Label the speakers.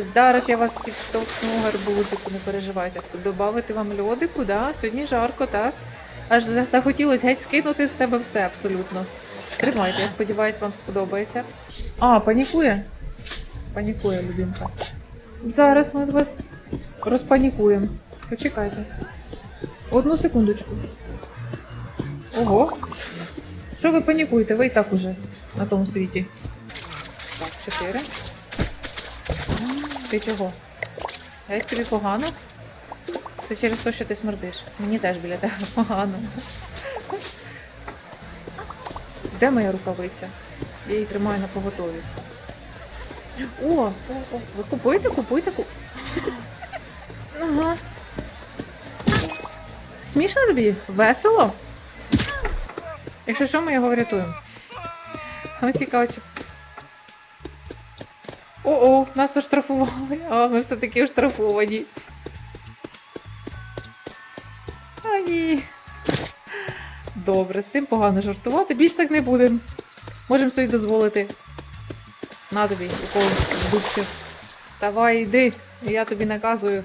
Speaker 1: Зараз я вас підштовхну гарбузику, не переживайте. Добавити вам льодику, да? Сьогодні жарко, так? Аж захотілося геть скинути з себе все абсолютно. Тримайте, я сподіваюся, вам сподобається. А, панікує? Панікує, любімка. Зараз ми вас розпанікуємо. Почекайте. Одну секундочку. Ого. Що ви панікуєте? Ви і так уже на тому світі. Так, чотири. Ти чого? Геть тобі погано? Це через те, що ти смердиш. Мені теж біля тебе погано. Де моя рукавиця? Я її тримаю на поготові. О, о, о, ви купуєте, купуйте, ку... Ага. Смішно тобі? Весело? Якщо що, ми його врятуємо. Але цікаво, чи... О-о, нас оштрафували, а ми все-таки оштрафовані. А ні. Добре, з цим погано жартувати. Більш так не будемо. Можемо собі дозволити. На тобі, якого дубцю. Вставай, йди, я тобі наказую